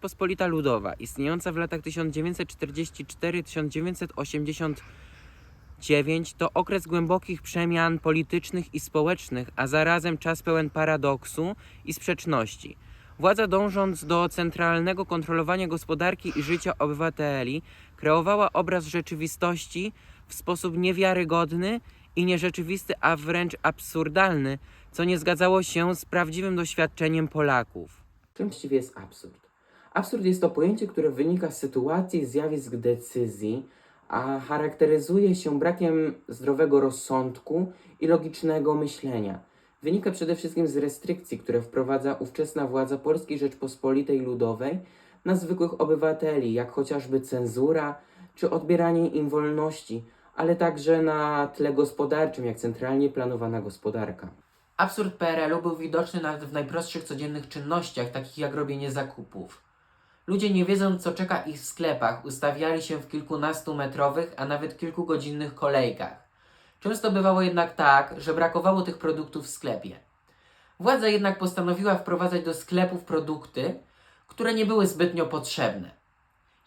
Rzeczpospolita Ludowa, istniejąca w latach 1944-1989, to okres głębokich przemian politycznych i społecznych, a zarazem czas pełen paradoksu i sprzeczności. Władza dążąc do centralnego kontrolowania gospodarki i życia obywateli, kreowała obraz rzeczywistości w sposób niewiarygodny i nierzeczywisty, a wręcz absurdalny, co nie zgadzało się z prawdziwym doświadczeniem Polaków. Czym właściwie jest absurd? Absurd jest to pojęcie, które wynika z sytuacji, zjawisk, decyzji, a charakteryzuje się brakiem zdrowego rozsądku i logicznego myślenia. Wynika przede wszystkim z restrykcji, które wprowadza ówczesna władza Polskiej Rzeczpospolitej Ludowej na zwykłych obywateli, jak chociażby cenzura czy odbieranie im wolności, ale także na tle gospodarczym, jak centralnie planowana gospodarka. Absurd PRL-u był widoczny nawet w najprostszych codziennych czynnościach, takich jak robienie zakupów. Ludzie, nie wiedząc co czeka ich w sklepach, ustawiali się w kilkunastu metrowych, a nawet kilkugodzinnych kolejkach. Często bywało jednak tak, że brakowało tych produktów w sklepie. Władza jednak postanowiła wprowadzać do sklepów produkty, które nie były zbytnio potrzebne.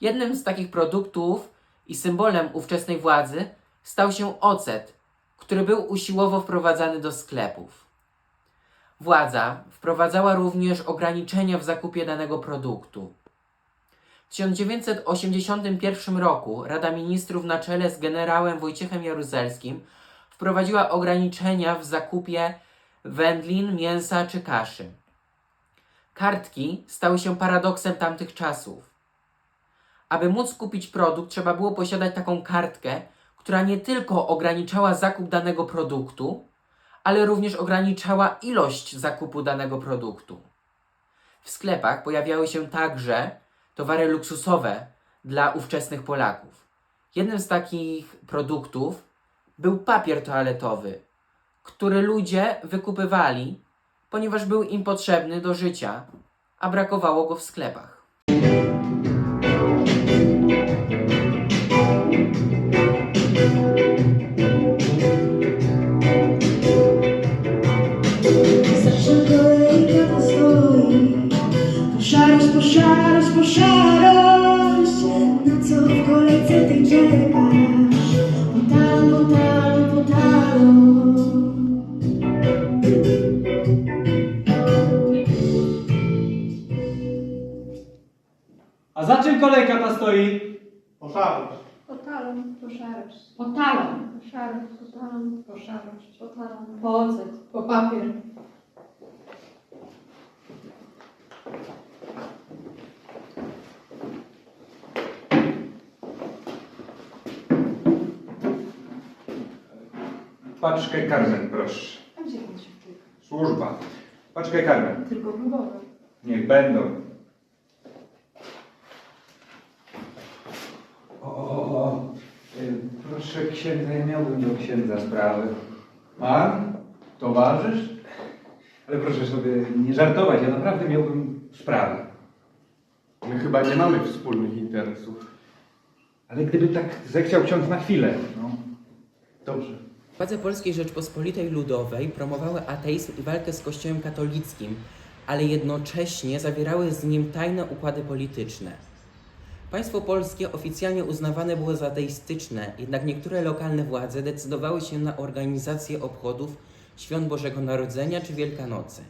Jednym z takich produktów i symbolem ówczesnej władzy stał się ocet, który był usiłowo wprowadzany do sklepów. Władza wprowadzała również ograniczenia w zakupie danego produktu. W 1981 roku Rada Ministrów na czele z generałem Wojciechem Jaruzelskim wprowadziła ograniczenia w zakupie wędlin, mięsa czy kaszy. Kartki stały się paradoksem tamtych czasów. Aby móc kupić produkt, trzeba było posiadać taką kartkę, która nie tylko ograniczała zakup danego produktu, ale również ograniczała ilość zakupu danego produktu. W sklepach pojawiały się także towary luksusowe dla ówczesnych Polaków. Jednym z takich produktów był papier toaletowy, który ludzie wykupywali, ponieważ był im potrzebny do życia, a brakowało go w sklepach. A za czym kolejka ta stoi? Poszarość. Po talon, po szarość. Po talon, Po szarość, po talon, po szarość. Po talon. po ocet, po papier. Paczkę Carmen, proszę. A gdzie pan się czuje? Służba. Paczkę Carmen. Tylko próbował. Niech będą. O, o, o. Y, Proszę księdza, ja miałbym do księdza sprawę. Pan? Towarzysz? Ale proszę sobie nie żartować, ja naprawdę miałbym sprawę. My chyba nie mamy wspólnych interesów. Ale gdyby tak zechciał ksiądz na chwilę, no. Dobrze. Władze Polskiej Rzeczpospolitej Ludowej promowały ateizm i walkę z Kościołem katolickim, ale jednocześnie zawierały z nim tajne układy polityczne. Państwo polskie oficjalnie uznawane było za ateistyczne, jednak niektóre lokalne władze decydowały się na organizację obchodów Świąt Bożego Narodzenia czy Wielkanocy.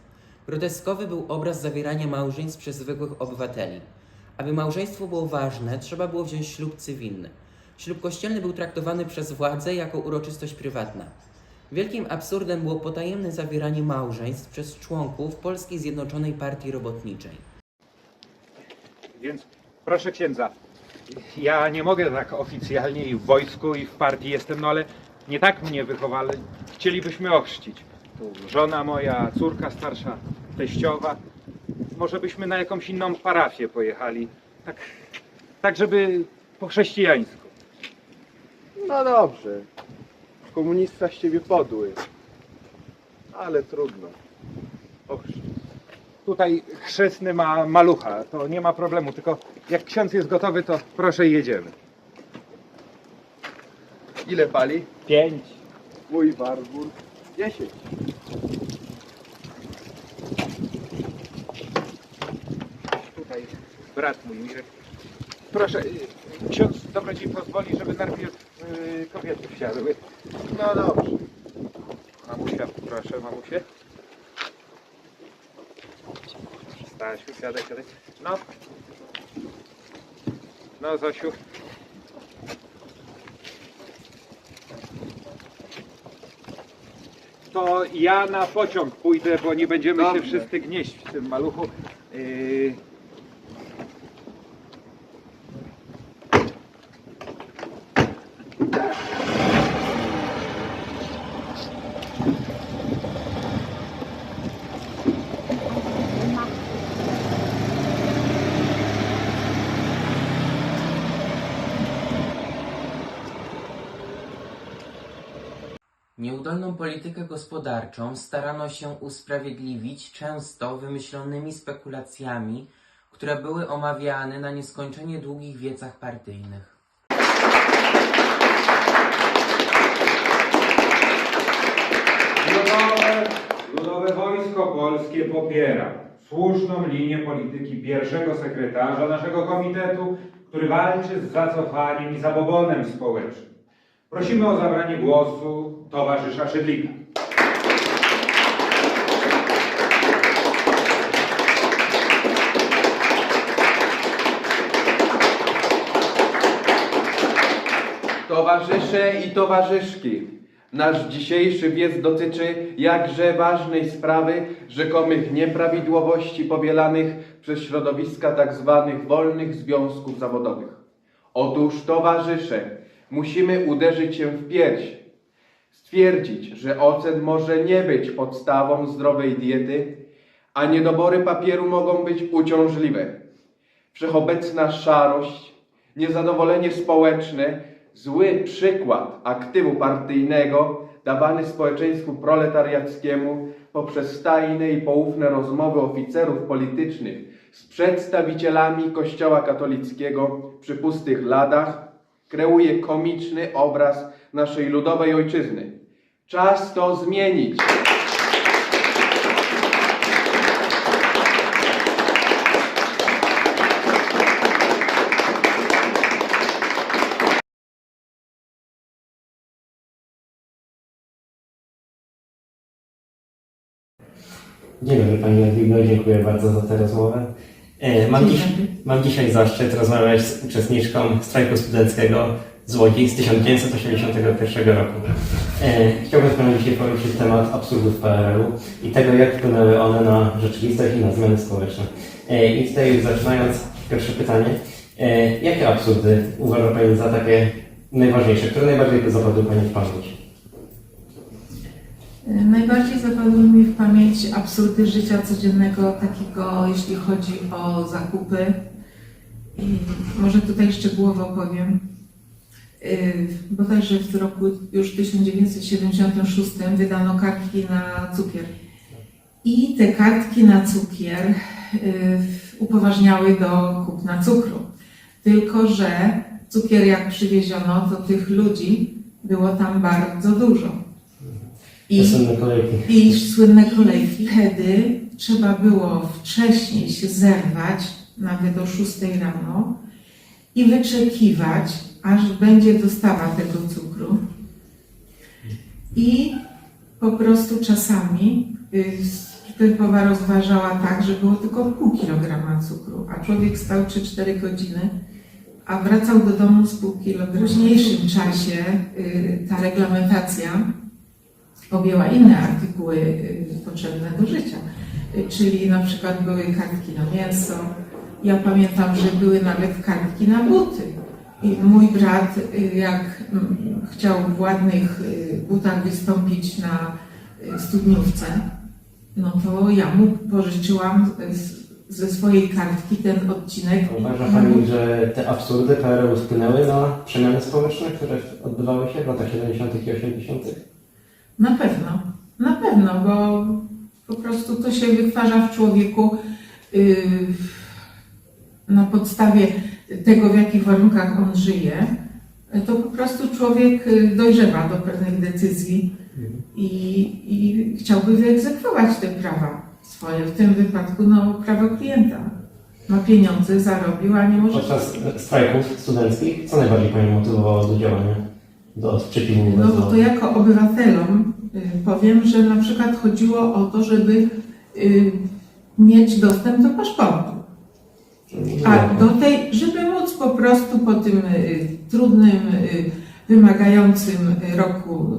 Groteskowy był obraz zawierania małżeństw przez zwykłych obywateli. Aby małżeństwo było ważne, trzeba było wziąć ślub cywilny. Ślub kościelny był traktowany przez władzę jako uroczystość prywatna. Wielkim absurdem było potajemne zawieranie małżeństw przez członków Polskiej Zjednoczonej Partii Robotniczej. Więc proszę księdza, ja nie mogę tak oficjalnie i w wojsku i w partii jestem, no ale nie tak mnie wychowali. Chcielibyśmy ochrzcić. Tu żona moja, córka starsza, teściowa. Może byśmy na jakąś inną parafię pojechali. Tak, tak żeby po chrześcijańsku. No dobrze. Komunista z ciebie podły. Ale trudno. Och, Tutaj chrzestny ma malucha, to nie ma problemu, tylko jak ksiądz jest gotowy, to proszę jedziemy. ile pali? Pięć. Mój Warburg. Dziesięć. Tutaj brat mój Mirek. Proszę, y, ksiądz dobrodziej pozwoli, żeby najpierw y, kobiety wsiadły. No dobrze. Mamusia, proszę, mamusie. Stasiu, siadaj, siadaj. No. No, Zosiu. To ja na pociąg pójdę, bo nie będziemy się Dobrze. wszyscy gnieść w tym maluchu. Yy... Nieudolną politykę gospodarczą starano się usprawiedliwić często wymyślonymi spekulacjami, które były omawiane na nieskończenie długich wiecach partyjnych. Ludowe, Wojsko Polskie popiera słuszną linię polityki pierwszego sekretarza naszego komitetu, który walczy z zacofaniem i zabobonem społecznym. Prosimy o zabranie głosu towarzysza Szydlika. Towarzysze i towarzyszki, nasz dzisiejszy wiec dotyczy jakże ważnej sprawy rzekomych nieprawidłowości powielanych przez środowiska tzw. wolnych związków zawodowych. Otóż, towarzysze, musimy uderzyć się w pierś, stwierdzić, że ocen może nie być podstawą zdrowej diety, a niedobory papieru mogą być uciążliwe. Wszechobecna szarość, niezadowolenie społeczne, zły przykład aktywu partyjnego dawany społeczeństwu proletariackiemu poprzez tajne i poufne rozmowy oficerów politycznych z przedstawicielami Kościoła katolickiego przy pustych ladach kreuje komiczny obraz naszej ludowej ojczyzny. Czas to zmienić. Dzień dobry Pani Jadwigo, dziękuję bardzo za tę rozmowę. E, Mam, dziś, mam dzisiaj zaszczyt rozmawiać z uczestniczką strajku studenckiego z Łodzi z 1981 roku. E, Chciałbym z Panią dzisiaj poruszyć temat absurdów PRL-u i tego, jak wpłynęły one na rzeczywistość i na zmiany społeczne. E, I tutaj zaczynając, pierwsze pytanie. Jakie absurdy uważa Pani za takie najważniejsze, które najbardziej zapadły Pani w pamięć? Najbardziej zapadły mi w pamięć absurdy życia codziennego, takiego jeśli chodzi o zakupy. I może tutaj szczegółowo powiem. Yy, Bodajże w roku już 1976 wydano kartki na cukier. I te kartki na cukier yy, upoważniały do kupna cukru. Tylko, że cukier jak przywieziono, to tych ludzi było tam bardzo dużo. Te słynne kolejki. I słynne kolejki. Wtedy trzeba było wcześniej się zerwać, nawet o 6 rano, i wyczekiwać, aż będzie dostawa tego cukru. I po prostu czasami y, sklepowa rozważała tak, że było tylko pół kilograma cukru, a człowiek stał 3-4 godziny, a wracał do domu z pół kilograma. W późniejszym czasie y, ta reglamentacja objęła inne artykuły y, potrzebne do życia. Y, Czyli na przykład były kartki na mięso. Ja pamiętam, że były nawet kartki na buty. I mój brat, y, jak mm, chciał w ładnych butach wystąpić na studniówce, no to ja mu pożyczyłam ze swojej kartki ten odcinek. Uważa Pani, że te absurdy PRL-u wpłynęły na przemiany społeczne, które odbywały się w latach 70. i 80.? Na pewno, na pewno, bo po prostu to się wytwarza w człowieku yy, na podstawie tego, w jakich warunkach on żyje. To po prostu człowiek y, dojrzewa do pewnych decyzji i, i chciałby wyegzekwować te prawa swoje, w tym wypadku no, prawo klienta. ma pieniądze, zarobił, a nie może... Podczas strajków studenckich, co najbardziej Panią motywowało do działania? Do sprzeciwu No bo to jako obywatelom y, powiem, że na przykład chodziło o to, żeby y, mieć dostęp do paszportu. A do tej, żeby móc po prostu po tym y, trudnym, wymagającym roku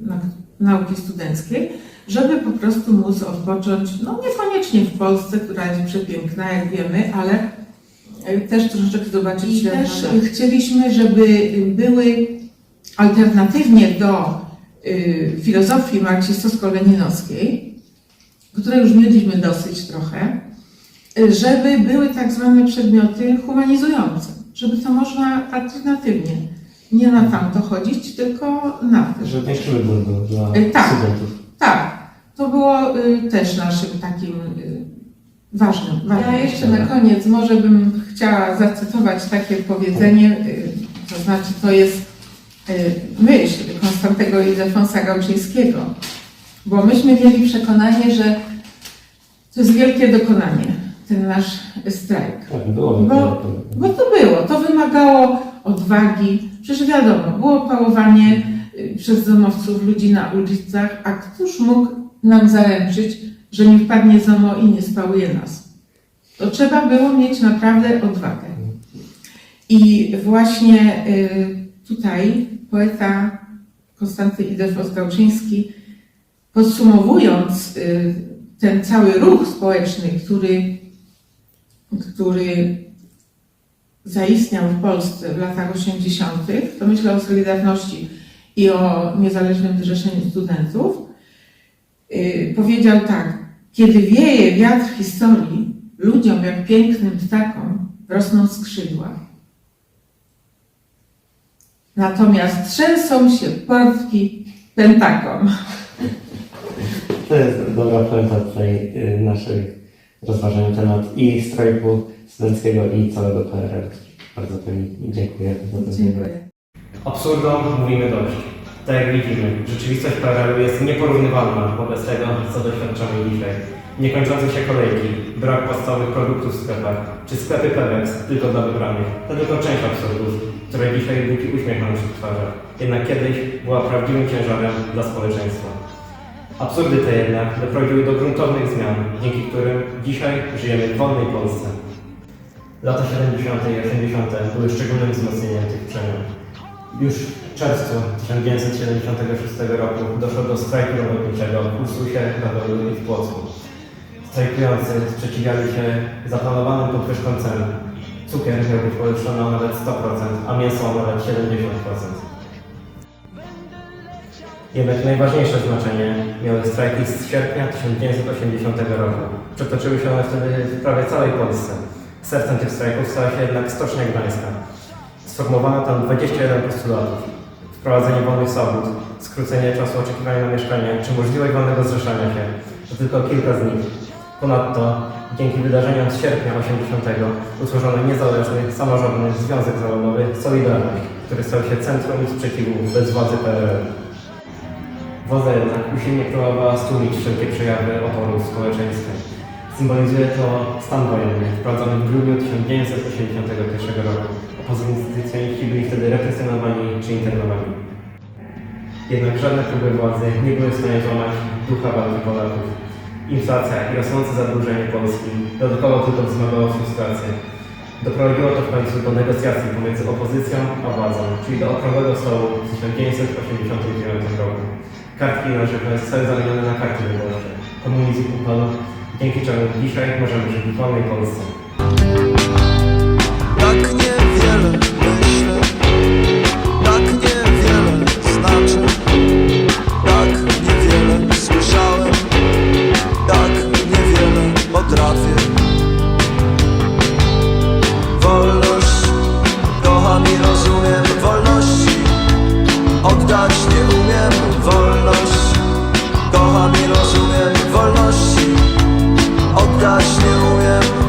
na- nauki studenckiej, żeby po prostu móc odpocząć, no niekoniecznie w Polsce, która jest przepiękna, jak wiemy, ale też troszeczkę zobaczyć I też chcieliśmy, żeby były alternatywnie do y, filozofii marksistowsko-leninowskiej, której już mieliśmy dosyć trochę, y, żeby były tak zwane przedmioty humanizujące, żeby to można alternatywnie, nie na tamto chodzić, tylko na to. Że większy wybór dla E, tak. studentów. Tak, to było y, też naszym takim y, ważnym. Ja ważnym jeszcze na koniec może bym chciała zacytować takie powiedzenie, y, to znaczy to jest y, myśl Konstantego Ildefonsa Gałczyńskiego, bo myśmy mieli przekonanie, że to jest wielkie dokonanie, ten nasz strajk. Tak, było. Bo- Bo to było, to wymagało odwagi. Przecież wiadomo, było pałowanie y, przez domowców ludzi na ulicach, a któż mógł nam zaręczyć, że nie wpadnie ZOMO i nie spałuje nas? To trzeba było mieć naprawdę odwagę. I właśnie y, tutaj poeta Konstanty Idefos Gałczyński, podsumowując y, ten cały ruch społeczny, który, który zaistniał w Polsce w latach 80., to myślę o Solidarności i o Niezależnym Zrzeszeniu Studentów, yy, powiedział tak, kiedy wieje wiatr historii, ludziom jak pięknym ptakom rosną skrzydła. Natomiast trzęsą się portki pentakom. To jest dobra puenta tutaj y, naszych rozważań na temat i strajku studenckiego i całego PRL. Bardzo Pani dziękuję za to. Dziękuję. Absurdom mówimy dość. Tak jak widzimy, rzeczywistość PRL-u jest nieporównywalna wobec tego, co doświadczamy dzisiaj. Niekończące się kolejki, brak podstawowych produktów w sklepach, czy sklepy Pewex tylko dla wybranych. To tylko część absurdów, które dzisiaj budzi uśmiech na naszych twarzach. Jednak kiedyś była prawdziwym ciężarem dla społeczeństwa. Absurdy te jednak doprowadziły do gruntownych zmian, dzięki którym dzisiaj żyjemy w wolnej Polsce. Lata 70. i 80. były szczególnym wzmocnieniem tych przemian. Już w czerwcu 1976 roku doszło do strajku robotniczego w Ursusie, Radomiu i w Płocku. Strajkujący sprzeciwiali się zaplanowanym podwyżkom cen. Cukier miał być podwyższony o nawet 100%, a mięso o nawet 70%. Jednak najważniejsze znaczenie miały strajki z sierpnia 1980 roku. Przetoczyły się one wtedy w prawie całej Polsce. Sercem tych strajków stała się jednak Stocznia Gdańska. Sformułowano tam 21 postulatów. Wprowadzenie wolnych sobót, skrócenie czasu oczekiwania na mieszkanie, czy możliwość wolnego zrzeszania się. To tylko kilka z nich. Ponadto, dzięki wydarzeniom z sierpnia 80 utworzono niezależny, samorządny Związek Zawodowy Solidarność, który stał się centrum sprzeciwu wobec władzy PRL. Władza jednak usilnie próbowała stłumić wszelkie przejawy oporu w społeczeństwie. Symbolizuje to stan wojenny wprowadzony w grudniu 1981 roku. Opozycjoniści byli wtedy represjonowani czy internowani. Jednak żadne próby władzy nie były w stanie złamać ducha walki Polaków. Inflacja i rosnące zadłużenie Polski dodatkowo tylko wzmagało frustrację. Doprowadziło to w końcu do negocjacji pomiędzy opozycją a władzą, czyli do okrągłego stołu w 1989 roku. Kartki na żywność zostały zamienione na karty wyborcze. Komunizm upadł, dzięki czemu dzisiaj możemy żyć w wolnej Polsce.